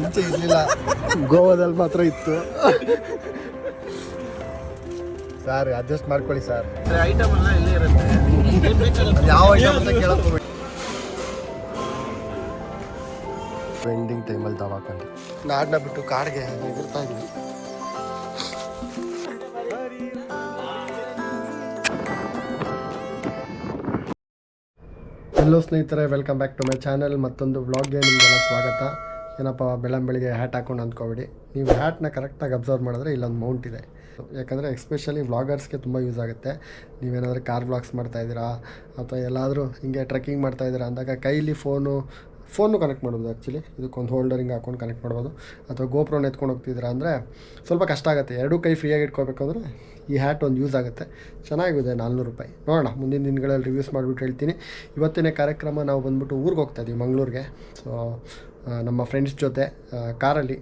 ಮುಂಚೆ ಇರಲಿಲ್ಲ. ಗೋವಾದಲ್ಲಿ ಮಾತ್ರ ಇತ್ತು. ಸರ್ ಅಡ್ಜಸ್ಟ್ ಮಾಡ್ಕೊಳ್ಳಿ ಸರ್. ಐಟಮ್ ಎಲ್ಲ ಇಲ್ಲೇ ಇರುತ್ತೆ. ಯಾವ ಐಟಮ್ ಅಂತ ಕೇಳಕ್ಕೆ ಪೆಂಡಿಂಗ್ ಟೈಮಲ್ಲಿ ದವಾಖಾನೆ. ನಾಡನ್ನ ಬಿಟ್ಟು ಕಾಡಿಗೆ ಎದುರ್ತಾ ಇದ್ವಿ ಹಲೋ ಸ್ನೇಹಿತರೆ welcome back to my channel ಮತ್ತೊಂದು ವ್ಲಾಗ್ಗೆ ನಿಮಗೆಲ್ಲ ಸ್ವಾಗತ. ಏನಪ್ಪ ಬೆಳ್ಳಂ ಬೆಳಿಗ್ಗೆ ಹ್ಯಾಟ್ ಹಾಕೊಂಡು ಅಂದ್ಕೊಬೇಡಿ. ನೀವು ಹ್ಯಾಟ್ನ ಕರೆಕ್ಟಾಗಿ ಅಬ್ಸರ್ವ್ ಮಾಡಿದ್ರೆ ಇಲ್ಲೊಂದು ಮೌಂಟ್ ಇದೆ. ಯಾಕಂದರೆ ಎಕ್ಸ್ಪೆಷಲಿ ವ್ಲಾಗರ್ಸ್ಗೆ ತುಂಬ ಯೂಸ್ ಆಗುತ್ತೆ. ನೀವೇನಾದರೂ ಕಾರ್ ವ್ಲಾಗ್ಸ್ ಮಾಡ್ತಾ ಇದ್ದೀರಾ? ಅಥವಾ ಎಲ್ಲಾದರೂ ಹಿಂಗೆ ಟ್ರೆಕ್ಕಿಂಗ್ ಮಾಡ್ತಾ ಇದ್ದೀರಾ ಅಂದಾಗ ಕೈಲಿ ಫೋನು ಫೋನು ಕನೆಕ್ಟ್ ಮಾಡ್ಬೋದು ಆ್ಯಕ್ಚುಲಿ ಇದಕ್ಕೊಂದು ಹೋಲ್ಡರ್ ಹಿಂಗೆ ಹಾಕೊಂಡು ಕನೆಕ್ಟ್ ಮಾಡ್ಬೋದು. ಅಥವಾ ಗೋಪ್ರೋನ ಎತ್ಕೊಂಡು ಹೋಗ್ತಿದ್ದೀರಾ ಅಂದರೆ ಸ್ವಲ್ಪ ಕಷ್ಟ ಆಗುತ್ತೆ. ಎರಡೂ ಕೈ ಫ್ರೀಯಾಗಿ ಇಟ್ಕೋಬೇಕಂದ್ರೆ ಈ ಹ್ಯಾಟ್ ಒಂದು ಯೂಸ್ ಆಗುತ್ತೆ. ಚೆನ್ನಾಗಿದೆ ನಾಲ್ನೂರು ರೂಪಾಯಿ. ನೋಡೋಣ, ಮುಂದಿನ ದಿನಗಳಲ್ಲಿ ರಿವ್ಯೂಸ್ ಮಾಡಿಬಿಟ್ಟು ಹೇಳ್ತೀನಿ. ಇವತ್ತಿನ ಕಾರ್ಯಕ್ರಮ ನಾವು ಬಂದ್ಬಿಟ್ಟು ಊರಿಗೆ ಹೋಗ್ತಾ ಇದ್ದೀವಿ ಮಂಗಳೂರಿಗೆ. ಸೊ ನಮ್ಮ ಫ್ರೆಂಡ್ಸ್ ಜೊತೆ ಕಾರಲ್ಲಿ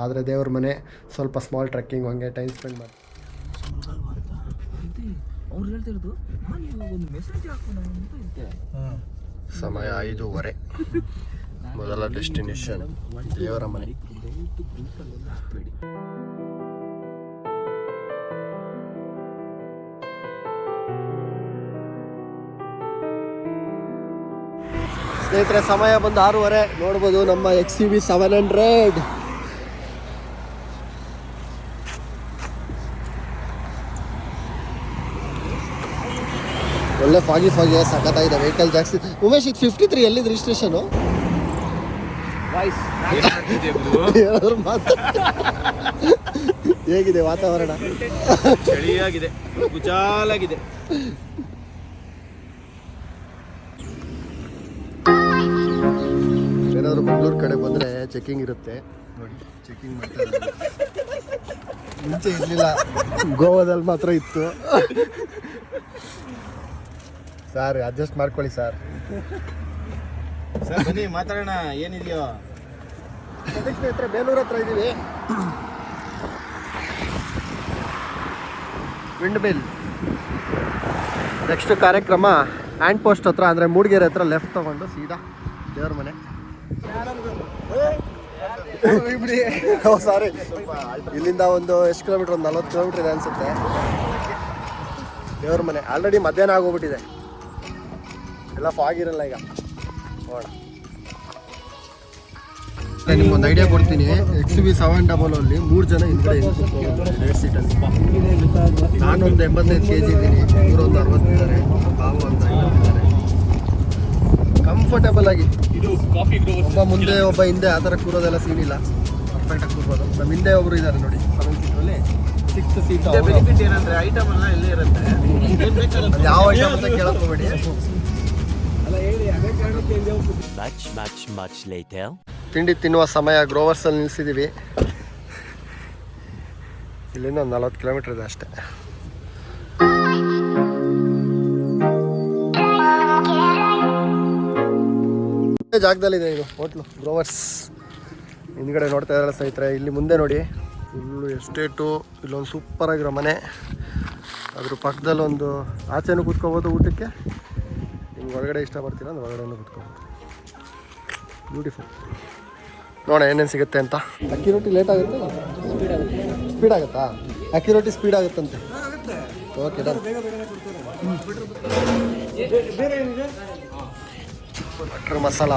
ಆದರೆ ದೇವ್ರ ಮನೆ ಸ್ವಲ್ಪ ಸ್ಮಾಲ್ ಟ್ರೆಕ್ಕಿಂಗ್ ಹಂಗೆ ಟೈಮ್ ಸ್ಪೆಂಡ್ ಮಾಡಿ. ಸಮಯ ಐದೂವರೆ. ಮೊದಲ ಡೆಸ್ಟಿನೇಷನ್ ದೇವರ ಮನೆ. ಸ್ನೇಹಿತರೆ ಸಮಯ ಬಂದು ಆರೂವರೆ. ನೋಡ್ಬೋದು ನಮ್ಮ X U V seven hundred ಒಳ್ಳೆ ಫಾಗಿ ಫಾಗಿ ಸಖತ್ತಾಗಿದೆ ವೆಹಿಕಲ್ ಜಾಸ್ತಿ. ಉಮೇಶ್ ಇದು ಫಿಫ್ಟಿ ತ್ರೀ ಎಲ್ಲಿದೆ ರಿಜಿಸ್ಟ್ರೇಷನು ಹೇಗಿದೆ ವಾತಾವರಣ? ಚಳಿಯಾಗಿದೆ ಕುಚಾಲಾಗಿದೆ ಏನಾದ್ರು ಮಂಗಳೂರು ಕಡೆ ಬಂದರೆ ಚೆಕಿಂಗ್ ಇರುತ್ತೆ. ನೋಡಿ ಚೆಕಿಂಗ್ ಮಾಡ್ತಾರೆ. ಮುಂಚೆ ಇರಲಿಲ್ಲ. ಗೋವಾದಲ್ಲಿ ಮಾತ್ರ ಇತ್ತು. ಸರ್ ಅಡ್ಜಸ್ಟ್ ಮಾಡ್ಕೊಳ್ಳಿ ಸರ್ ಸರ್ ಬನ್ನಿ ಮಾತಾಡೋಣ. ಏನಿದೆಯೋ? ಹತ್ರ ಬೇಲೂರು ಹತ್ರ ಇದ್ದೀವಿ ವಿಂಡ್ ಮಿಲ್ ನೆಕ್ಸ್ಟ್ ಕಾರ್ಯಕ್ರಮ ಹ್ಯಾಂಡ್ ಪೋಸ್ಟ್ ಹತ್ರ ಅಂದರೆ ಮೂಡಿಗೆರೆ ಹತ್ರ ಲೆಫ್ಟ್ ತಗೊಂಡು ಸೀದಾ ದೇವ್ರ ಮನೆ. ಸಾರಿ ಇಲ್ಲಿಂದ ಒಂದು ಎಷ್ಟು ಕಿಲೋಮೀಟರ್? ಒಂದು ನಲ್ವತ್ತು ಕಿಲೋಮೀಟರ್ ಇದೆ ಅನ್ಸುತ್ತೆ. ದೇವ್ರ ಮನೆ. ಆಲ್ರೆಡಿ ಮಧ್ಯಾಹ್ನ ಆಗೋಗ್ಬಿಟ್ಟಿದೆ. ಎಲ್ಲ ಫಾಗಿರಲ್ಲ ಈಗ. ನಾನು ನಿಮ್ಗೊಂದು ಐಡಿಯಾ ಕೊಡ್ತೀನಿ. ಎಕ್ಸ್ ಬಿ ಸೆವೆನ್ ಡಬಲ್ ಅಲ್ಲಿ ಮೂರು ಜನ ಹಿಂದ್ಗಡೆ ಎರಡು ಸೀಟಲ್ಲಿ ನಾನೊಂದು ಎಂಬತ್ತೈದು ಕೆ ಜಿ ಇದ್ದೀನಿ. ಇವರೊಂದು ಅರವತ್ತಿದ್ದಾರೆ ಬಾವು ಐವತ್ತಿದ್ದಾರೆ ಕಂಫರ್ಟಬಲ್ ಆಗಿ. ಒಬ್ಬ ಮುಂದೆ ಒಬ್ಬ ಹಿಂದೆ ಆ ಥರ ಕೂರೋದೆಲ್ಲ ಸೀನ್ ಇಲ್ಲ. ಪರ್ಫೆಕ್ಟಾಗಿ ಕೂರ್ಬೋದು. ನಮ್ಮ ಹಿಂದೆ ಒಬ್ರು ಇದ್ದಾರೆ ನೋಡಿ. ಸೆವೆನ್ ಸೀಟಲ್ಲಿ ಸಿಕ್ಸ್ ಸೀಟ್ ಬೆನಿಫಿಟ್ ಏನಂದ್ರೆ ಐಟಮ್ ಎಲ್ಲ ಇಲ್ಲೇ ಇರುತ್ತೆ. ಯಾವ ಐಟಮ್ ಅಂತ ಕೇಳಕ್ ಹೋಗ್ಬೇಡಿ. Much, much, much later. ತಿಂಡಿ ತಿನ್ನುವ ಸಮಯ ಗ್ರೋವರ್ಸಲ್ಲಿ ನಿಲ್ಲಿಸಿದ್ದೀವಿ ಇಲ್ಲಿಂದ ಒಂದು ನಲ್ವತ್ತು ಕಿಲೋಮೀಟರ್ ಇದೆ ಅಷ್ಟೇ. ಇದೇ ಜಾಗದಲ್ಲಿದೆ ಇದು ಹೋಟ್ಲು, ಗ್ರೋವರ್ಸ್. ಹಿಂದ್ಗಡೆ ನೋಡ್ತಾ ಇದ್ದಾರೆ ಸ್ನೇಹಿತರೆ, ಇಲ್ಲಿ ಮುಂದೆ ನೋಡಿ. ಫುಲ್ಲು ಎಸ್ಟೇಟು, ಇಲ್ಲೊಂದು ಸೂಪರ್ ಆಗಿರೋ ಮನೆ. ಅದ್ರ ಪಕ್ಕದಲ್ಲಿ ಒಂದು ಆಚೆನೂ ಕೂತ್ಕೋಬೋದು ಊಟಕ್ಕೆ. ನಿಮ್ಗೆ ಹೊರಗಡೆ ಇಷ್ಟ ಬರ್ತೀರಾ ಅಂದ್ರೆ ಒಳಗಡೆನೂ ಕೂತ್ಕೋಬೋದು. ಬ್ಯೂಟಿಫುಲ್ ನೋಡೋಣ ಏನೇನು ಸಿಗುತ್ತೆ ಅಂತ. ಅಕ್ಕಿ ರೊಟ್ಟಿ ಲೇಟ್ ಆಗುತ್ತೆ? ಸ್ಪೀಡ್ ಆಗುತ್ತಾ ಅಕ್ಕಿ ರೊಟ್ಟಿ ಸ್ಪೀಡ್ ಆಗುತ್ತಂತೆ ಓಕೆ ಡನ್ ಬಟ್ರ್ ಮಸಾಲ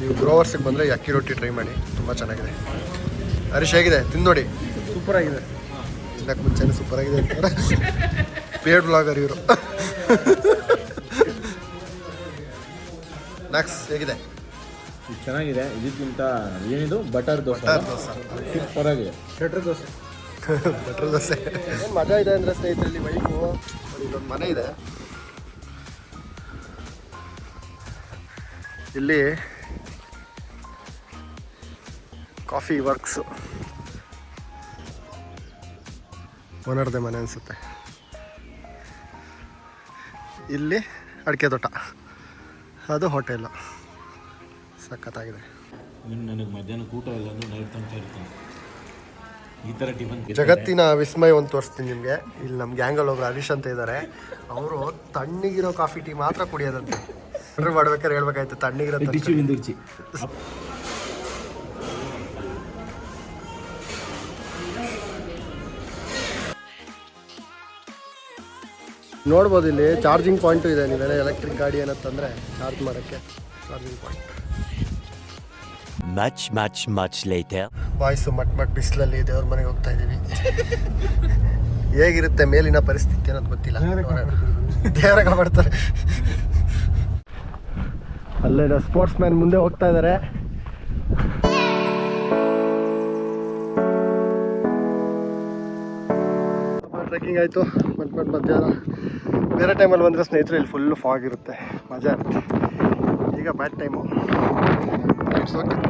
ನೀವು ಗ್ರೋವರ್ಸಿಗೆ ಬಂದರೆ ಅಕ್ಕಿ ರೊಟ್ಟಿ ಟ್ರೈ ಮಾಡಿ ತುಂಬ ಚೆನ್ನಾಗಿದೆ. ಹರೀಶ್ ಹೇಗಿದೆ? ತಿಂದು ನೋಡಿ. ಸೂಪರ್ ಆಗಿದೆ ತಿನ್ನಕ್ಕೆ ಮುಂಚೆನೇ ಸೂಪರ್ ಆಗಿದೆ ಅಂತಾರೆ. ಪೇಡ್ ಬ್ಲಾಗರ್ ಇವರು. ನೆಕ್ಸ್ಟ್ ಹೇಗಿದೆ? ಚೆನ್ನಾಗಿದೆ. ಇದಕ್ಕಿಂತ ಏನಿದು? Butter dosa butter dosa. Super ಆಗಿದೆ ಬಟರ್ ದೋಸೆ. ಬಟರ್ ದೋಸೆ. ಏನು ಮಜಾ ಇದೆ ಅಂದರೆ ಸ್ನೇಹಿತರಲ್ಲಿ ಬೈಕು ಇಲ್ಲೊಂದು ಮನೆ ಇದೆ. ಇಲ್ಲಿ ಕಾಫಿ ವರ್ಕ್ಸು. ಓನರ್ದೆ ಮನೆ ಅನಿಸುತ್ತೆ. ಇಲ್ಲಿ ಅಡಿಕೆ ತೋಟ. ಅದು ಹೋಟೆಲ್ ಸಖತ್ತಾಗಿದೆ. ಇನ್ನು ನನಗೆ ಮಧ್ಯಾಹ್ನ ಊಟ ಇಲ್ಲ ಅಂದ್ರೆ ನೈಟ್ ತನಕ ಇರ್ತಾನೆ. ಈ ಥರ ಟಿಫನ್ ಜಗತ್ತಿನ ವಿಸ್ಮಯ ಒಂದು ತೋರಿಸ್ತೀನಿ ನಿಮಗೆ. ಇಲ್ಲಿ ನಮ್ಮ ಗ್ಯಾಂಗಲ್ಲಿ ಒಬ್ರು ಹರೀಶ್ ಅಂತ ಇದ್ದಾರೆ ಅವರು ತಣ್ಣಗಿರೋ ಕಾಫಿ ಟೀ ಮಾತ್ರ ಕುಡಿಯೋದಂತೆ. ಆರ್ಡರ್ ಮಾಡ್ಬೇಕಾದ್ರೆ ಹೇಳ್ಬೇಕಾಯ್ತು ತಣ್ಣಗಿರೋ ಡಿಚಿ ಬಿಂದಿರ್ಚಿ ನೋಡ್ಬೋದು ಇಲ್ಲಿ ಚಾರ್ಜಿಂಗ್ ಪಾಯಿಂಟು ಇದೆ ನೀವೇನೋ ಎಲೆಕ್ಟ್ರಿಕ್ ಗಾಡಿ ಏನಂತಂದರೆ ಚಾರ್ಜ್ ಮಾಡೋಕ್ಕೆ charging point. Match match match ಲೈತೆ boys ಮಟ್ ಮಟ್ ಬಿಸಿಲಲ್ಲಿ ದೇವ್ರ ಮನೆಗೆ ಹೋಗ್ತಾ ಇದ್ದೀವಿ ಹೇಗಿರುತ್ತೆ ಮೇಲಿನ ಪರಿಸ್ಥಿತಿ ಅನ್ನೋದು ಗೊತ್ತಿಲ್ಲ. ದೇವರ ಬರ್ತಾರೆ ಅಲ್ಲೇ ಸ್ಪೋರ್ಟ್ಸ್ ಮ್ಯಾನ್ ಮುಂದೆ ಹೋಗ್ತಾ ಇದ್ದಾರೆ ಟ್ರೆಕ್ಕಿಂಗ್ ಆಯಿತು. ಮಟ್ ಮಧ್ಯಾಹ್ನ. ಬೇರೆ ಟೈಮಲ್ಲಿ ಬಂದರೆ ಸ್ನೇಹಿತರೆ, ಇಲ್ಲಿ ಫುಲ್ಲು ಫಾಗ್ ಇರುತ್ತೆ. ಮಜಾ ಇರುತ್ತೆ. ಈಗ ಬ್ಯಾಡ್ ಟೈಮು ಇಟ್ಸ್ ಓಕೆ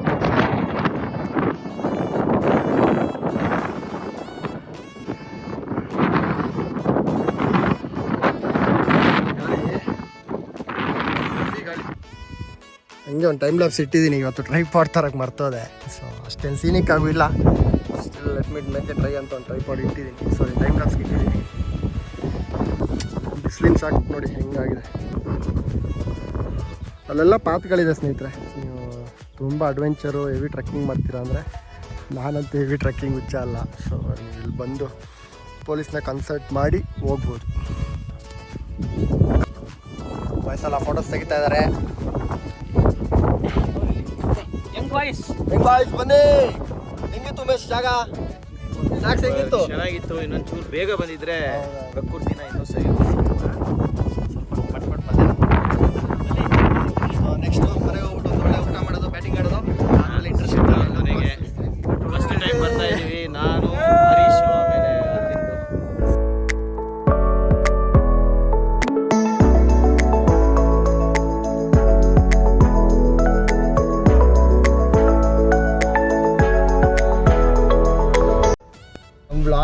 ಹಂಗೆ ಒಂದು ಟೈಮ್ ಲ್ಯಾಬ್ಸ್ ಇಟ್ಟಿದ್ದೀನಿ, ಇವತ್ತು ಟ್ರೈ ತರಕ್ಕೆ ಮರ್ತೋದೆ. ಸೊ ಅಷ್ಟೇನು ಸೀನಿಕ್ ಆಗಿಲ್ಲ ಇಲ್ಲ. ಸ್ಟಿಲ್ ಲೆಟ್ ಮೀಟ್ ಮೇಕೆ ಟ್ರೈ ಅಂತ ಒಂದು ಟ್ರೈ ಪಾಡ್ ಇಟ್ಟಿದ್ದೀನಿ. ಸೊ ಟೈಮ್ ಲ್ಯಾಬ್ಸ್ ಇಟ್ಟಿದ್ದೀನಿ. ಬಿಸಿಲಿನ ಸಾಕು ನೋಡಿ ಹೆಂಗಾಗಿದೆ. ಅಲ್ಲೆಲ್ಲ ಪಾತ್ಗಳಿದೆ ಸ್ನೇಹಿತರೆ. ನೀವು ತುಂಬ ಅಡ್ವೆಂಚರು ಹೆವಿ ಟ್ರೆಕ್ಕಿಂಗ್ ಮಾಡ್ತೀರಾ ಅಂದರೆ, ನಾನಂತೂ ಹೆವಿ ಟ್ರೆಕ್ಕಿಂಗ್ ಹುಚ್ಚ ಅಲ್ಲ. ಸೊ ನೀವು ಇಲ್ಲಿ ಬಂದು ಪೊಲೀಸ್ನ ಕನ್ಸಲ್ಟ್ ಮಾಡಿ ಹೋಗ್ಬೋದು. ವಯಸ್ಸಲ್ಲ ಫೋಟೋಸ್ ತೆಗಿತಾ ಇದ್ದಾರೆ ವಾಯ್ಸ್ ಹೆಂಗ್ ಬಾಯ್ಸ್ ಬನ್ನಿ. ಹೆಂಗಿತ್ತು ಉಮೇಶ್ ಜಾಗ? ಹೆಂಗಿತ್ತು? ಚೆನ್ನಾಗಿತ್ತು. ಇನ್ನೊಂದ್ ಚೂರು ಬೇಗ ಬಂದಿದ್ರೆ ಪ್ರಕೃತಿನ ಇನ್ನೂ ಸರಿ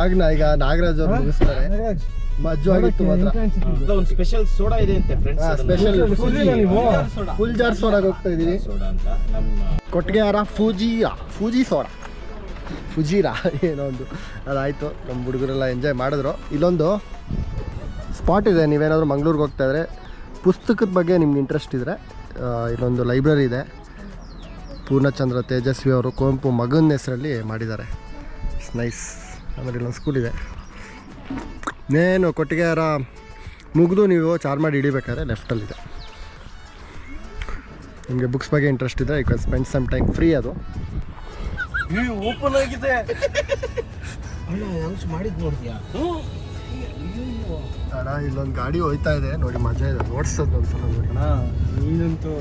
ವ್ಲಾಗ್ನ ಈಗ ನಾಗರಾಜ್ ಅವ್ರು ಮುಗಿಸ್ತಾರೆ ಮಜ್ಜು ಆಗಿತ್ತು ಮಾತ್ರ. ಒಂದು ಸ್ಪೆಷಲ್ ಸೋಡಾ ಇದೆ ಅಂತೆ ಫ್ರೆಂಡ್ಸ್ ಸ್ಪೆಷಲ್ ಫುಲ್ ಜಾರ್ ಸೋಡಾಗೆ ಹೋಗ್ತಾ ಇದೀವಿ ಸೋಡಾ ಅಂತ ನಮ್ಮ ಕೊಟ್ಟಿಗೆ ಫೂಜಿಯಾ. ಫೂಜಿರಾ ಫೂಜಿ ಸೋಡಾ. ಫುಜೀರಾ ಏನೋ ಒಂದು. ಅದಾಯಿತು. ನಮ್ಮ ಹುಡುಗರೆಲ್ಲ ಎಂಜಾಯ್ ಮಾಡಿದ್ರು. ಇಲ್ಲೊಂದು ಸ್ಪಾಟ್ ಇದೆ. ನೀವೇನಾದರೂ ಮಂಗ್ಳೂರಿಗೆ ಹೋಗ್ತಾ ಇದ್ರೆ ಪುಸ್ತಕದ ಬಗ್ಗೆ ನಿಮ್ಗೆ ಇಂಟ್ರೆಸ್ಟ್ ಇದ್ದರೆ ಇಲ್ಲೊಂದು ಲೈಬ್ರರಿ ಇದೆ. ಪೂರ್ಣಚಂದ್ರ ತೇಜಸ್ವಿ ಅವರು ಕುವೆಂಪು ಮಗನ ಹೆಸರಲ್ಲಿ ಮಾಡಿದ್ದಾರೆ. ಇಟ್ಸ್ ನೈಸ್ ಆಮೇಲೆ ಇಲ್ಲೊಂದು ಸ್ಕೂಲ್ ಇದೆ. ನೇನು ಕೊಟ್ಟಿಗೆಹಾರ ಮುಗಿದು ನೀವು ಚಾರ್ಮಾಡಿ ಹಿಡಿಬೇಕಾದ್ರೆ ಲೆಫ್ಟಲ್ಲಿದೆ ನಿಮಗೆ ಬುಕ್ಸ್ ಬಗ್ಗೆ ಇಂಟ್ರೆಸ್ಟ್ ಇದೆ you can spend some time free ಅದು. ಓಪನ್ ಆಗಿದೆ. ಇಲ್ಲೊಂದು ಗಾಡಿ ಹೋಯ್ತಾ ಇದೆ. ನೋಡಿ ಮಜಾ ಇದೆ. ಓಡಿಸೋದು ಒಂದ್ಸಲ ನೀನಂತೂ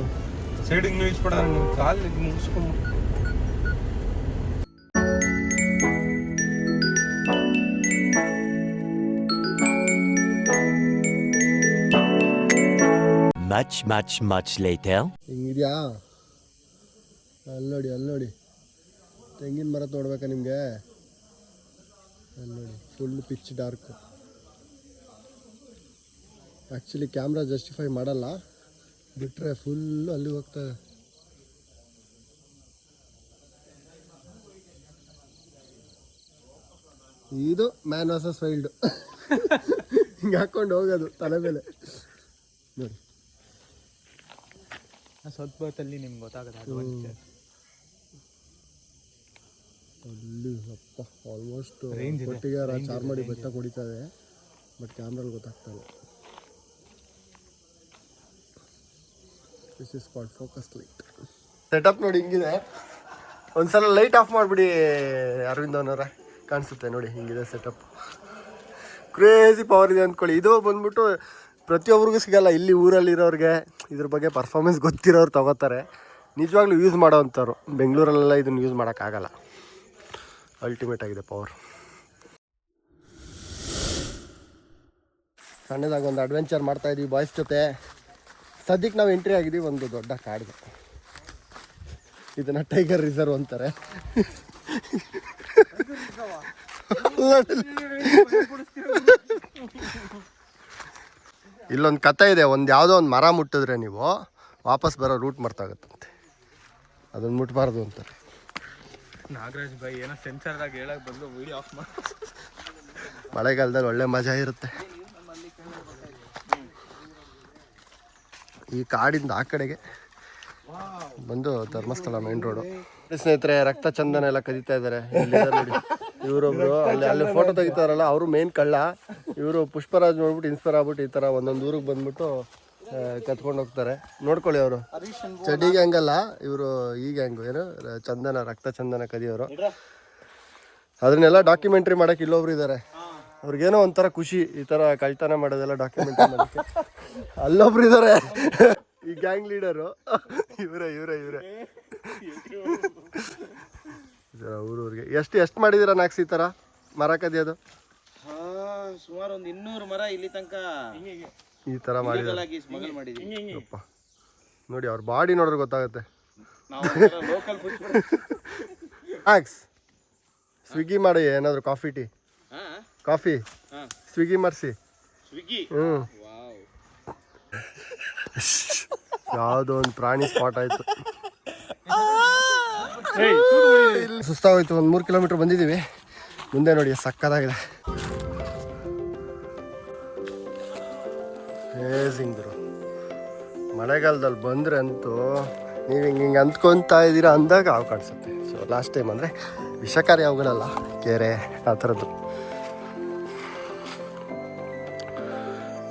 ಸೈಡಿಗೆ ನಿಲ್ಲಿಸ್ಬೇಡ ಕಾಲು ಮುಗಿಸ್ಕೊಂಡು Much, much, much later. ಹಿಂಗಿದ್ಯಾ? ಅಲ್ಲಿ ನೋಡಿ ಅಲ್ಲಿ ನೋಡಿ ತೆಂಗಿನ ಮರ ನೋಡ್ಬೇಕಾ ನಿಮಗೆ? ಅಲ್ಲಿ ನೋಡಿ full pitch dark actually camera justify ಮಾಡಲ್ಲ. ಬಿಟ್ಟರೆ ಫುಲ್ಲು ಅಲ್ಲಿ ಹೋಗ್ತದೆ ಇದು ಮ್ಯಾನ್ ವರ್ಸಸ್ ವೈಲ್ಡ್ ಹಿಂಗೆ ಹಾಕೊಂಡು ಹೋಗೋದು ತಲೆ ಮೇಲೆ. ನೋಡಿ. ಸ್ವಲ್ಪ ಹೊತ್ತಲ್ಲಿ ನಿಮ್ಗೆ ಗೊತ್ತಾಗುತ್ತೆ ಅಲ್ಲಿ ಅಪ್ಪ ಆಲ್ಮೋಸ್ಟ್ ಒಟ್ಟಿಗೆ ಚಾರ್ ಮಾಡಿ ಬೆಟ್ಟ ಹೊಡಿತಾ ಇದೆ ಬಟ್ ಕ್ಯಾಮ್ರಲ್ಲಿ ಗೊತ್ತಾಗ್ತಾ ಇಲ್ಲ this is called focus light setup ನೋಡಿ ಹಿಂಗಿದೆ. ಒಂದ್ಸಲ ಲೈಟ್ ಆಫ್ ಮಾಡಿಬಿಡಿ ಅರವಿಂದ್ ಅವನವ್ರೆ. ಕಾಣಿಸುತ್ತೆ ನೋಡಿ ಹಿಂಗಿದೆ ಸೆಟಪ್ ಕ್ರೇಜಿ ಪವರ್ ಇದೆ ಅಂದ್ಕೊಳ್ಳಿ. ಇದು ಬಂದ್ಬಿಟ್ಟು ಪ್ರತಿಯೊಬ್ಬರಿಗೂ ಸಿಗಲ್ಲ. ಇಲ್ಲಿ ಊರಲ್ಲಿರೋರಿಗೆ ಇದ್ರ ಬಗ್ಗೆ ಪರ್ಫಾರ್ಮೆನ್ಸ್ ಗೊತ್ತಿರೋರು ತಗೋತಾರೆ. ನಿಜವಾಗ್ಲೂ ಯೂಸ್ ಮಾಡೋವಂಥವ್ರು ಬೆಂಗಳೂರಲ್ಲೆಲ್ಲ ಇದನ್ನು ಯೂಸ್ ಮಾಡೋಕ್ಕಾಗಲ್ಲ. ಅಲ್ಟಿಮೇಟ್ ಆಗಿದೆ ಪವರ್ ಸಣ್ಣದಾಗಿ ಒಂದು ಅಡ್ವೆಂಚರ್ ಮಾಡ್ತಾ ಇದೀವಿ ಬಾಯ್ಸ್ ಜೊತೆ. ಸದ್ಯಕ್ಕೆ ನಾವು ಎಂಟ್ರಿ ಆಗಿದ್ದೀವಿ ಒಂದು ದೊಡ್ಡ ಕಾಡಿಗೆ. ಇದನ್ನ ಟೈಗರ್ ರಿಸರ್ವ್ ಅಂತಾರೆ. ಇಲ್ಲೊಂದು ಕತೆ ಇದೆ ಒಂದು ಯಾವುದೋ ಒಂದು ಮರ ಮುಟ್ಟಿದ್ರೆ ನೀವು ವಾಪಸ್ ಬರೋ ರೂಟ್ ಮರ್ತಾಗತ್ತಂತೆ. ಅದನ್ನು ಮುಟ್ಬಾರ್ದು ಅಂತಾರೆ. ನಾಗರಾಜ್ ಬೈ ಏನೋ ಸೆನ್ಸರ್ದಾಗ ಹೇಳಕ್ಕೆ ಬಂದು ವಿಡಿಯೋ ಆಫ್ ಮಾಡಿ. ಮಳೆಗಾಲದಲ್ಲಿ ಒಳ್ಳೆ ಮಜಾ ಇರುತ್ತೆ. ಈ ಕಾಡಿಂದ ಆ ಕಡೆಗೆ ಬಂದು ಧರ್ಮಸ್ಥಳ ಮೇನ್ ರೋಡು ಸ್ನೇಹಿತರೆ ರಕ್ತ ಚಂದನ ಎಲ್ಲ ಕದೀತಾ ಇದ್ದಾರೆ. ನೋಡಿ. ಇವರೊಬ್ರು ಅಲ್ಲಿ ಅಲ್ಲಿ ಫೋಟೋ ತೆಗಿತಾರಲ್ಲ ಅವರು ಮೇನ್ ಕಳ್ಳ. ಇವರು ಪುಷ್ಪರಾಜ್ ನೋಡ್ಬಿಟ್ಟು ಇನ್ಸ್ಪೈರ್ ಆಗ್ಬಿಟ್ಟು ಈ ಥರ ಒಂದೊಂದು ಊರಿಗೆ ಬಂದ್ಬಿಟ್ಟು ಕತ್ಕೊಂಡು ಹೋಗ್ತಾರೆ. ನೋಡ್ಕೊಳ್ಳಿ ಅವರು. ಚಡಿ ಗ್ಯಾಂಗ್ ಅಲ್ಲ ಇವರು ಈ ಗ್ಯಾಂಗ್ ಏನು? ಚಂದನ ರಕ್ತ ಚಂದನ ಕದಿಯೋರು ಅದನ್ನೆಲ್ಲ ಡಾಕ್ಯುಮೆಂಟ್ರಿ ಮಾಡಕ್ಕೆ ಇಲ್ಲೊಬ್ರು ಇದ್ದಾರೆ ಅವ್ರಿಗೇನೋ ಒಂಥರ ಖುಷಿ ಈ ಥರ ಕಳ್ತನ ಮಾಡೋದೆಲ್ಲ ಡಾಕ್ಯುಮೆಂಟ್ರಿ ಮಾಡೋಕ್ಕೆ. ಅಲ್ಲೊಬ್ರು ಇದ್ದಾರೆ ಈ ಗ್ಯಾಂಗ್ ಲೀಡರು ಇವರೇ ಇವರೇ ಇವರೇ. ಊರೂರಿಗೆ. ಎಷ್ಟು ಎಷ್ಟು ಮಾಡಿದ್ದೀರಾ ನಾಕ್ಸ್ ಈ ಥರ? ಮರ ಕದಿ ಹಾ ಸುಮಾರು ಒಂದು ಇನ್ನೂರು ಮರ ಇಲ್ಲಿ ತನಕ ಈ ಥರ ಮಾಡಿದ್ದಾರೆ. ಅಪ್ಪ ನೋಡಿ ಅವ್ರ ಬಾಡಿ ನೋಡಿದ್ರೆ ಗೊತ್ತಾಗುತ್ತೆ. ನಾವು ಲೋಕಲ್ ಮ್ಯಾಕ್ಸ್ ಸ್ವಿಗ್ಗಿ ಮಾಡಿ ಏನಾದರೂ ಕಾಫಿ ಟೀ ಹಾ ಕಾಫಿ ಹಾ. ಸ್ವಿಗ್ಗಿ ಮಾಡಿಸಿ. ಸ್ವಿಗ್ಗಿ ಹ್ಞೂ ವಾವ್. ಯಾವುದೋ ಒಂದು ಪ್ರಾಣಿ ಸ್ಪಾಟ್ ಆಯಿತು. ಸುಸ್ತಾಗೋಯ್ತು. ಒಂದು ಮೂರು ಕಿಲೋಮೀಟ್ರ್ ಬಂದಿದ್ದೀವಿ ಮುಂದೆ ನೋಡಿ ಸಕ್ಕದಾಗಿದೆ ಗುರು. ಮಳೆಗಾಲದಲ್ಲಿ ಬಂದರೆ ಅಂತೂ ನೀವು ಹಿಂಗೆ ಹಿಂಗೆ ಅಂದ್ಕೊತಾ ಇದ್ದೀರಾ ಅಂದಾಗ ಹಾವು ಕಾಣಿಸುತ್ತೆ. ಸೊ ಲಾಸ್ಟ್ ಟೈಮ್ ಅಂದರೆ ವಿಷಕಾರಿ ಅವುಗಳಲ್ಲ ಕೆರೆ, ಆ ಥರದ್ದು.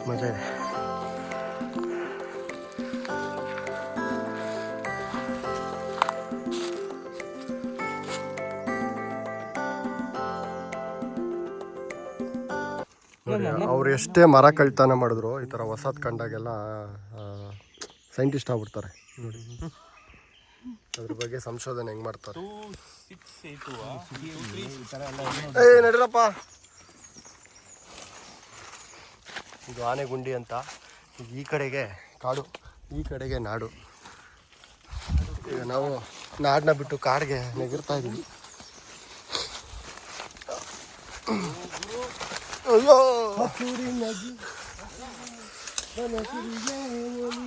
ಮಜಾ ಇದೆ. ಅವ್ರು ಎಷ್ಟೇ ಮರ ಕಳ್ತನ ಮಾಡಿದ್ರು, ಈ ಥರ ಹೊಸದ್ ಕಂಡಾಗೆಲ್ಲ ಸೈಂಟಿಸ್ಟ್ ಆಗ್ಬಿಡ್ತಾರೆ. ನೋಡಿ. ಅದ್ರ ಬಗ್ಗೆ ಸಂಶೋಧನೆ ಹೆಂಗ್ ಮಾಡ್ತಾರೆ? ಏ, ನಡೀರಪ್ಪ. ಇದು ಆನೆಗುಂಡಿ ಅಂತ. ಈ ಕಡೆಗೆ ಕಾಡು, ಈ ಕಡೆಗೆ ನಾಡು. ಈಗ ನಾವು ನಾಡನ್ನ ಬಿಟ್ಟು ಕಾಡಿಗೆ ನೆಗಿರ್ತಾ ಇದೀವಿ.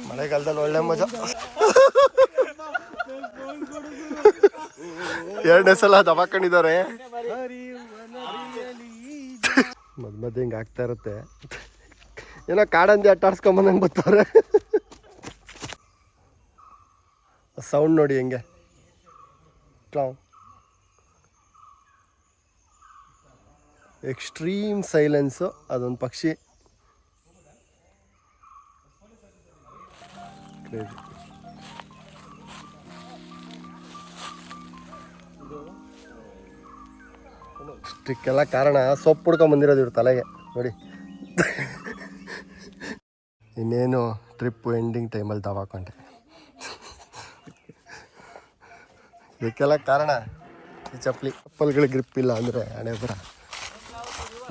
ಮಳೆಗಾಲದಲ್ಲಿ ಒಳ್ಳೆ ಮಜಾ. ಎರಡನೇ ಸಲ ದಬಾಕೊಂಡಿದ್ದಾರೆ ಮದ್ ಮದ್ ಹಿಂಗೆ ಆಗ್ತಾ ಇರುತ್ತೆ. ಏನೋ ಕಾಡಂದಿ ಅಟ್ಟಾಡ್ಸ್ಕೊಂಬಂದಂಗೆ ಬರ್ತಾರೆ ಸೌಂಡ್ ನೋಡಿ ಹೆಂಗೆ. ಕ್ಲಾವ್ ಎಕ್ಸ್ಟ್ರೀಮ್ ಸೈಲೆನ್ಸು, ಅದೊಂದು ಪಕ್ಷಿ. ಇಷ್ಟಕ್ಕೆಲ್ಲ ಕಾರಣ, ಸೊಪ್ಪು ಹುಡ್ಕೊಂಬಂದಿರೋದು ಇವ್ರ ತಲೆಗೆ. ನೋಡಿ. ಇನ್ನೇನು ಟ್ರಿಪ್ ಎಂಡಿಂಗ್ ಟೈಮಲ್ಲಿ ದವಾಕೊಂಡೆ ಇದಕ್ಕೆಲ್ಲ ಕಾರಣ ಈ ಚಪ್ಪಲಿ. ಚಪ್ಪಲ್ಗಳಿಗೆ ಗ್ರಿಪ್ ಇಲ್ಲ ಅಂದರೆ ಹಣೆ ಬರ.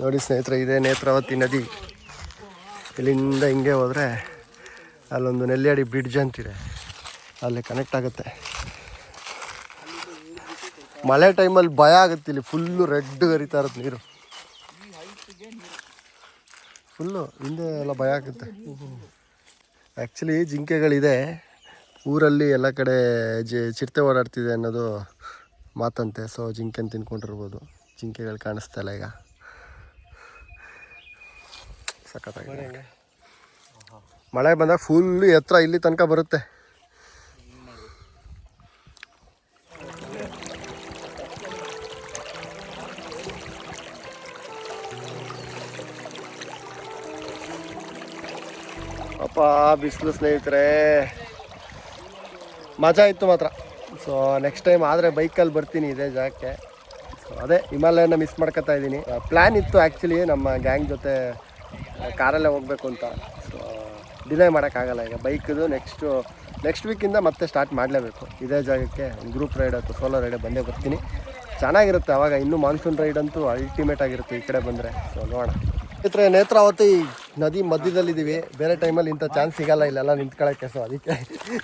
ನೋಡಿ ಸ್ನೇಹಿತರೆ, ಇದೇ ನೇತ್ರಾವತಿ ನದಿ. ಇಲ್ಲಿಂದ ಹಿಂಗೆ ಹೋದರೆ ಅಲ್ಲೊಂದು ನೆಲ್ಲಿಯಾಡಿ ಬ್ರಿಡ್ಜ್ ಅಂತಿದೆ. ಅಲ್ಲಿ ಕನೆಕ್ಟ್ ಆಗುತ್ತೆ. ಮಳೆ ಟೈಮಲ್ಲಿ ಭಯ ಆಗುತ್ತೆ ಇಲ್ಲಿ. ಫುಲ್ಲು ರೆಡ್ ಹರಿತಾ ಇರುತ್ತೆ ನೀರು. ಫುಲ್ಲು ಹಿಂದೆ ಎಲ್ಲ ಭಯ ಆಗುತ್ತೆ. ಆ್ಯಕ್ಚುಲಿ ಜಿಂಕೆಗಳಿದೆ. ಊರಲ್ಲಿ ಎಲ್ಲ ಕಡೆ ಜಿ, ಚಿರತೆ ಓಡಾಡ್ತಿದೆ ಅನ್ನೋದು ಮಾತಂತೆ. ಸೊ ಜಿಂಕೆನ ತಿನ್ಕೊಂಡಿರ್ಬೋದು. ಜಿಂಕೆಗಳು ಕಾಣಿಸ್ತಾ ಇಲ್ಲ ಈಗ. ಸಖತ್ತಾಗಿದೆ ಮಳೆ ಬಂದಾಗ ಫುಲ್ಲು ಎತ್ತರ ಇಲ್ಲಿ ತನಕ ಬರುತ್ತೆ. ಅಪ್ಪ ಬಿಸಿಲು ಸ್ನೇಹಿತರೆ. ಮಜಾ ಇತ್ತು ಮಾತ್ರ. ಸೊ ನೆಕ್ಸ್ಟ್ ಟೈಮ್ ಆದರೆ ಬೈಕಲ್ಲಿ ಬರ್ತೀನಿ ಇದೇ ಜಾಗಕ್ಕೆ. ಸೊ ಅದೇ ಹಿಮಾಲಯನ ಮಿಸ್ ಮಾಡ್ಕೊತಾ ಇದ್ದೀನಿ. ಪ್ಲ್ಯಾನ್ ಇತ್ತು ಆ್ಯಕ್ಚುಲಿ ನಮ್ಮ ಗ್ಯಾಂಗ್ ಜೊತೆ ಕಾರಲ್ಲೇ ಹೋಗಬೇಕು ಅಂತ. ಸೊ ಡಿಲೇ ಮಾಡೋಕ್ಕಾಗಲ್ಲ. ಈಗ ಬೈಕದು ನೆಕ್ಸ್ಟು ನೆಕ್ಸ್ಟ್ ವೀಕಿಂದ ಮತ್ತೆ ಸ್ಟಾರ್ಟ್ ಮಾಡಲೇಬೇಕು. ಇದೇ ಜಾಗಕ್ಕೆ ಗ್ರೂಪ್ ರೈಡ್ ಅಥವಾ ಸೋಲೋ ರೈಡ್ ಬಂದೇ ಬರ್ತೀನಿ. ಚೆನ್ನಾಗಿರುತ್ತೆ. ಆವಾಗ ಇನ್ನೂ ಮಾನ್ಸೂನ್ ರೈಡ್ ಅಂತೂ ಅಲ್ಟಿಮೇಟ್ ಆಗಿರುತ್ತೆ ಈ ಕಡೆ ಬಂದರೆ. ಸೊ ನೋಡೋಣ. ಸ್ನೇಹಿತರೆ ನೇತ್ರಾವತಿ ನದಿ ಮಧ್ಯದಲ್ಲಿದ್ದೀವಿ. ಬೇರೆ ಟೈಮಲ್ಲಿ ಇಂಥ ಚಾನ್ಸ್ ಸಿಗಲ್ಲ. ಇಲ್ಲೆಲ್ಲ ನಿಂತ್ಕೊಳ್ಳೋಕ್ಕೆ. ಸೊ ಅದಕ್ಕೆ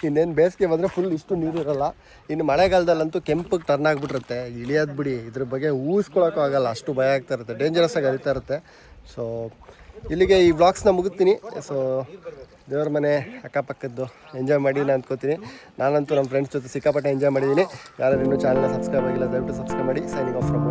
ಇನ್ನೇನು ಬೇಸಿಗೆ ಬಂದರೆ ಫುಲ್ ಇಷ್ಟು ನೀರು ಇರಲ್ಲ. ಇನ್ನು ಮಳೆಗಾಲದಲ್ಲಂತೂ ಕೆಂಪಗೆ ಟರ್ನ್ ಆಗಿಬಿಟ್ಟಿರುತ್ತೆ. ಇಳಿಯೋದು ಬಿಡಿ. ಇದ್ರ ಬಗ್ಗೆ ಊಹಿಸ್ಕೊಳಕ್ಕೂ ಆಗಲ್ಲ. ಅಷ್ಟು ಭಯ ಆಗ್ತಾ ಇರುತ್ತೆ. ಡೇಂಜರಸ್ ಆಗಿ ಹರಿತಾ ಇರುತ್ತೆ. ಸೊ ಇಲ್ಲಿಗೆ ಈ ವ್ಲಾಗ್ಸ್ನ ಮುಗಿಸ್ತೀನಿ. ಸೊ ದೇವ್ರ ಮನೆ ಅಕ್ಕಪಕ್ಕದ್ದು ಎಂಜಾಯ್ ಮಾಡಿ ನಾನು ಅಂದ್ಕೋತೀನಿ ನಾನಂತೂ ನಮ್ಮ ಫ್ರೆಂಡ್ಸ್ ಜೊತೆ ಸಿಕ್ಕಾಪಟ್ಟೆ ಎಂಜಾಯ್ ಮಾಡಿದ್ದೀನಿ ಯಾರು ಇನ್ನೂ ಚಾನಲ್ನ ಸಬ್ಸ್ಕ್ರೈಬ್ ಆಗಿಲ್ಲ, ದಯವಿಟ್ಟು ಸಬ್ಸ್ಕ್ರೈಬ್ ಮಾಡಿ. Signing off from